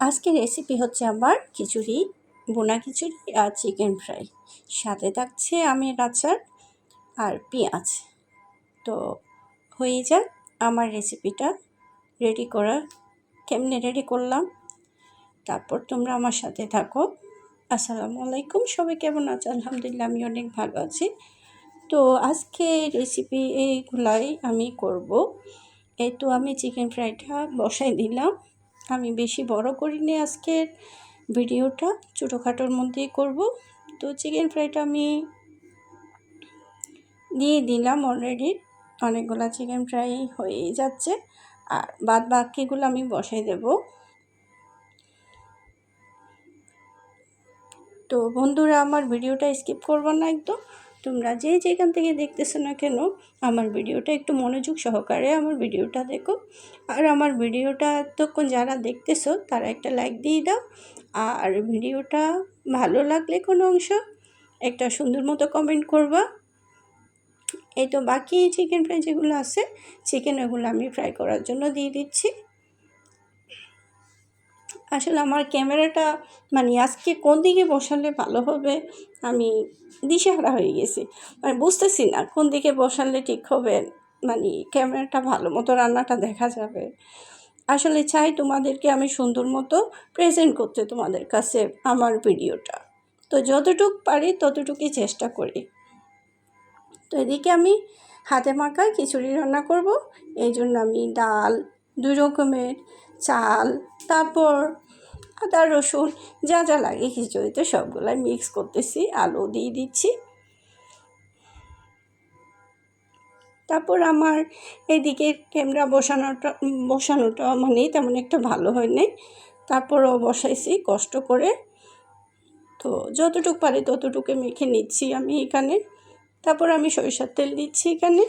আজকের রেসিপি হচ্ছে আমার খিচুড়ি বোনা খিচুড়ি আর চিকেন ফ্রাই সাথে থাকছে আমের আচার আর পেঁয়াজ। তো হয়ে যাক আমার রেসিপিটা রেডি করা, কেমনে রেডি করলাম? তারপর তোমরা আমার সাথে থাকো। আসসালামু আলাইকুম, সবাই কেমন আছো? আলহামদুলিল্লাহ, আমি অনেক ভালো আছি। তো আজকে রেসিপি এইগুলাই আমি করব। এই তো আমি চিকেন ফ্রাইটা বসাই দিলাম। আমি বেশি বড় করিনি আজকের ভিডিওটা, ছোটোখাটোর মধ্যেই করব। তো চিকেন ফ্রাইটা আমি দিয়ে দিলাম অলরেডি অনেকগুলো চিকেন ফ্রাই হয়েই যাচ্ছে। আর বাদ বাকিগুলো আমি বসাই দেব। তো বন্ধুরা, আমার ভিডিওটা স্কিপ করব না একদম। তোমরা যে যেখান থেকে দেখতেছো না কেন, আমার ভিডিওটা একটু মনোযোগ সহকারে আমার ভিডিওটা দেখো। আর আমার ভিডিওটা এতক্ষণ যারা দেখতেছো, তারা একটা লাইক দিয়ে দাও। আর ভিডিওটা ভালো লাগলে কোনো অংশ একটা সুন্দর মতো কমেন্ট করবা। এই তো বাকি চিকেন ফ্রাই যেগুলো আছে চিকেন ওগুলো আমি ফ্রাই করার জন্য দিয়ে দিচ্ছি। আসলে আমার ক্যামেরাটা মানে আজকে কোন দিকে বসালে ভালো হবে, আমি দিশেহারা হয়ে গেছি। মানে বুঝতেছি না কোন দিকে বসালে ঠিক হবে মানে ক্যামেরাটা ভালো মতো রান্নাটা দেখা যাবে। আসলে চাই তোমাদেরকে আমি সুন্দর মতো প্রেজেন্ট করতে তোমাদের কাছে আমার ভিডিওটা। তো যতটুক পারি ততটুকুই চেষ্টা করি। তো এদিকে আমি হাতে মাখা খিচুড়ি রান্না করব, এই জন্য আমি ডাল, দুই রকমের চাল, তারপর আদা, রসুন, যা যা লাগে খিচুড়িতে সবগুলাই মিক্স করতেছি, আলু দিয়ে দিচ্ছি। তারপর আমার এদিকে ক্যামেরা বসানোটা বসানোটা মানে তেমন একটা ভালো হয় নাই। তারপরও বসাইছি, কষ্ট করে। তো যতটুকু পারি ততটুকু মেখে নিচ্ছি আমি এখানে। তারপর আমি সরিষার তেল দিচ্ছি এখানে।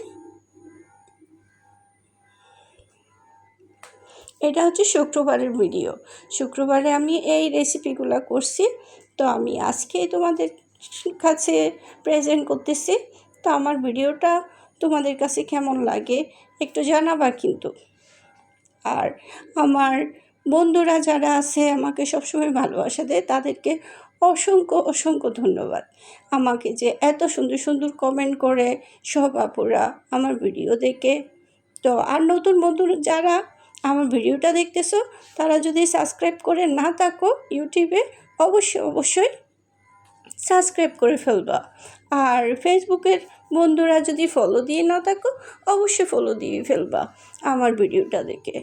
এটা হচ্ছে শুক্রবারের ভিডিও শুক্রবারে আমি এই রেসিপিগুলো করছি। তো আমি আজকে তোমাদের কাছে প্রেজেন্ট করতেছি। তো আমার ভিডিওটা তোমাদের কাছে কেমন লাগে একটু জানাবা কিন্তু। আর আমার বন্ধুরা যারা আছে, আমাকে সবসময় ভালোবাসা দেয়, তাদেরকে অসংখ্য অসংখ্য ধন্যবাদ। আমাকে যে এত সুন্দর সুন্দর কমেন্ট করে সব আপুরা আমার ভিডিও দেখে। তো আর নতুন বন্ধু যারা আমার ভিডিওটা দেখতেছো, তারা যদি সাবস্ক্রাইব করে না থাকো ইউটিউবে, অবশ্যই অবশ্যই সাবস্ক্রাইব করে ফেলবা। আর ফেসবুকের বন্ধুরা যদি ফলো দিয়ে না থাকো, অবশ্যই ফলো দিয়ে ফেলবা আমার ভিডিওটা দেখে।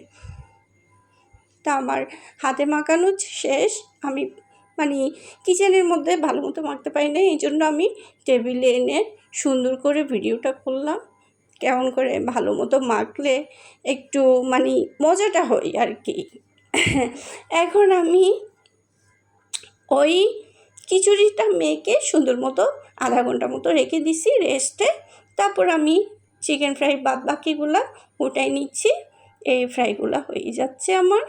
তা আমার হাতে মাখানো শেষ, আমি মানে কিচেনের মধ্যে ভালো মতো মাখতে পারি না এই জন্য আমি টেবিলে এনে সুন্দর করে ভিডিওটা করলাম। কেমন করে ভালো মতো মাখলে একটু মানে মজাটা হয় আর কি। এখন আমি ওই খিচুড়িটা মেখে সুন্দর মতো আধা ঘণ্টা মতো রেখে দিছি রেস্টে। তারপর আমি চিকেন ফ্রাই বাদ বাকিগুলো ওটাই নিচ্ছি, এই ফ্রাইগুলো হয়ে যাচ্ছে আমার।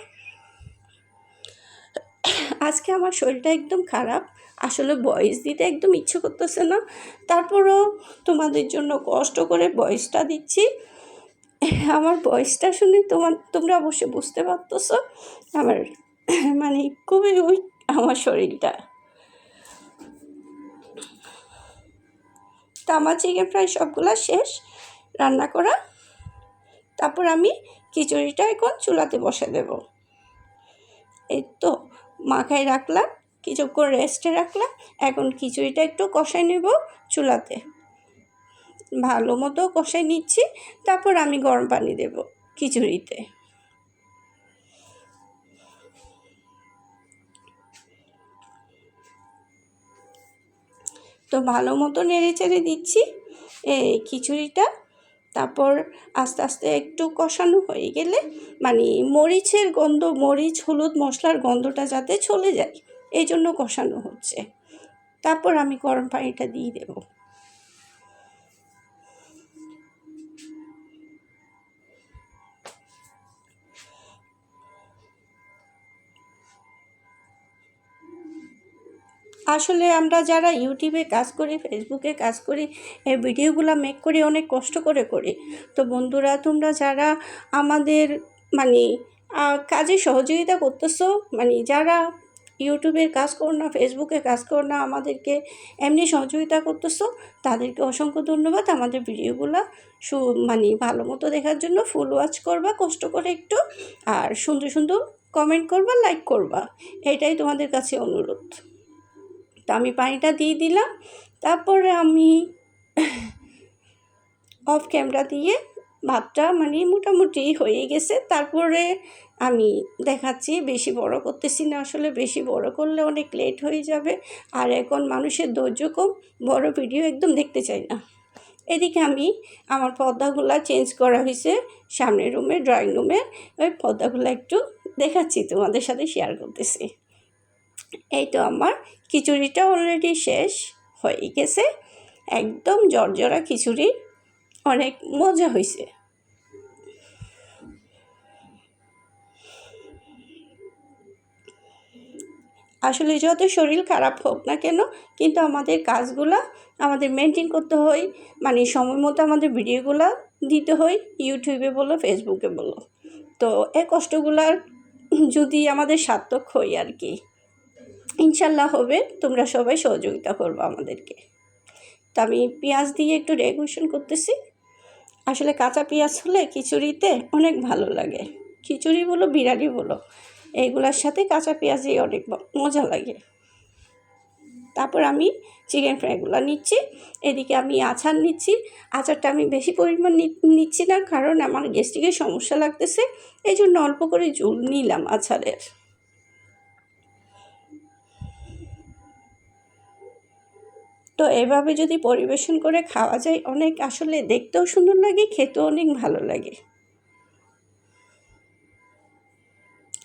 আজকে আমার শরীরটা একদম খারাপ। আসলে বয়স দিতে একদম ইচ্ছে করতেছে না। তারপরও তোমাদের জন্য কষ্ট করে বয়সটা দিচ্ছি। আমার বয়সটা শুনে তোমার, তোমরা অবশ্যই বুঝতে পারতেছ। আমার মানে খুবই উইক আমার শরীরটা। তো আমার চিকেন ফ্রাই সবগুলো শেষ। রান্না করা। তারপর আমি খিচুড়িটা এখন চুলাতে বসে দেব। এই তো, মাখায় রাখলাম। কিছুক্ষণ রেস্টে রাখলাম। এখন খিচুড়িটা একটু কষাই নেব চুলাতে। ভালো মতো কষাই নিচ্ছি, তারপর আমি গরম পানি দেব খিচুড়িতে। তো ভালো মতো নেড়ে চেড়ে দিচ্ছি এই খিচুড়িটা। তারপর আস্তে আস্তে একটু কষানো হয়ে গেলে মানে মরিচের গন্ধ, মরিচ, হলুদ মশলার গন্ধটা যাতে চলে যায়। এই জন্য কষানো হচ্ছে। তারপর আমি গরম পানিটা দিয়ে দেব। আসলে আমরা যারা ইউটিউবে কাজ করি, ফেসবুকে কাজ করি, এই ভিডিওগুলো মেক করি, অনেক কষ্ট করে করি। তো বন্ধুরা, তোমরা যারা আমাদের মানে কাজে সহযোগিতা করতেছো মানে যারা ইউটিউবের কাজ করো না, ফেসবুকে কাজ করো না, আমাদেরকে এমনি সহযোগিতা করতেছো, তাদেরকে অসংখ্য ধন্যবাদ। আমাদের ভিডিওগুলো সু মানে ভালো মতো দেখার জন্য ফুল ওয়াচ করবা, কষ্ট করে একটু, আর সুন্দর সুন্দর কমেন্ট করবা লাইক করবা। এটাই তোমাদের কাছে অনুরোধ। তা আমি পানিটা দিয়ে দিলাম, তারপরে আমি অফ ক্যামেরা দিয়ে ভাতটা মানে মোটামুটি হয়ে গেছে। তারপরে আমি দেখাচ্ছি বেশি বড় করতেছি না, আসলে বেশি বড় করলে অনেক লেট হয়ে যাবে। আর এখন মানুষের ধৈর্য কম, বড় ভিডিও একদম দেখতে চাই না। এদিকে আমি আমার পর্দাগুলো চেঞ্জ করা হয়েছে সামনের রুমে ড্রয়িং রুমে ওই পর্দাগুলো একটু দেখাচ্ছি, তোমাদের সাথে শেয়ার করতেছি। এই তো আমার খিচুড়িটা অলরেডি শেষ হয়ে গেছে। একদম জর্জরা খিচুড়ি। অনেক মজা হয়েছে আসলে যত শরীর খারাপ হোক না কেন, কিন্তু আমাদের কাজগুলো আমাদের মেনটেন করতে হয়। মানে সময় মতো আমাদের ভিডিওগুলো দিতে হয় ইউটিউবে বলো ফেসবুকে বলো। তো এই কষ্টগুলার যদি আমাদের সার্থক হয় আর কি, ইনশাল্লাহ হবে, তোমরা সবাই সহযোগিতা করব আমাদেরকে। তো আমি পেঁয়াজ দিয়ে একটু ডেকোরেশন করতেছি। আসলে কাঁচা পেঁয়াজ হলে খিচুড়িতে অনেক ভালো লাগে। খিচুড়ি বলো, বিরিয়ানি বলো এইগুলোর সাথে কাঁচা পেঁয়াজই অনেক মজা লাগে। তারপর আমি চিকেন ফ্রাইগুলো নিচ্ছি, এদিকে আমি আচার নিচ্ছি। আচারটা আমি বেশি পরিমাণ নিচ্ছি না, কারণ আমার গ্যাস্ট্রিকের সমস্যা লাগতেছে এই জন্য অল্প করে জল নিলাম আচারের। তো এভাবে যদি পরিবেশন করে খাওয়া যায়, অনেক আসলে দেখতেও সুন্দর লাগে, খেতেও অনেক ভালো লাগে।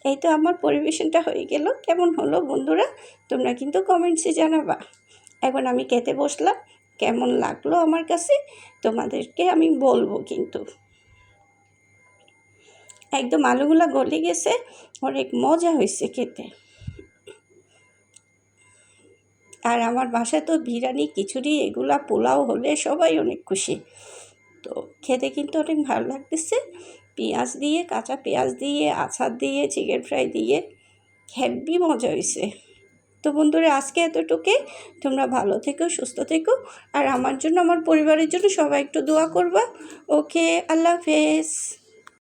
এই তো আমার পরিবেশনটা হয়ে গেল। কেমন হলো বন্ধুরা? তোমরা কিন্তু কমেন্টসে জানাবা। এখন আমি খেতে বসলাম। কেমন লাগল আমার কাছে? তোমাদেরকে আমি বলব কিন্তু। একদম আলুগুলা গলে গেছে। অনেক মজা হয়েছে খেতে। আর আমার বাসায় তো বিরিয়ানি, খিচুড়ি এগুলা, পোলাও হলে সবাই অনেক খুশি। তো খেতে কিন্তু অনেক ভালো লাগতেছে। পেঁয়াজ দিয়ে, কাঁচা পেঁয়াজ দিয়ে, আচার দিয়ে চিকেন ফ্রাই দিয়ে হেভি মজা হয়েছে তো বন্ধুরা, আজকে এতটুকুই। তোমরা ভালো থেকো, সুস্থ থেকো। আর আমার জন্য, আমার পরিবারের জন্য সবাই একটু দোয়া করবা। ওকে, আল্লাহ হাফেজ।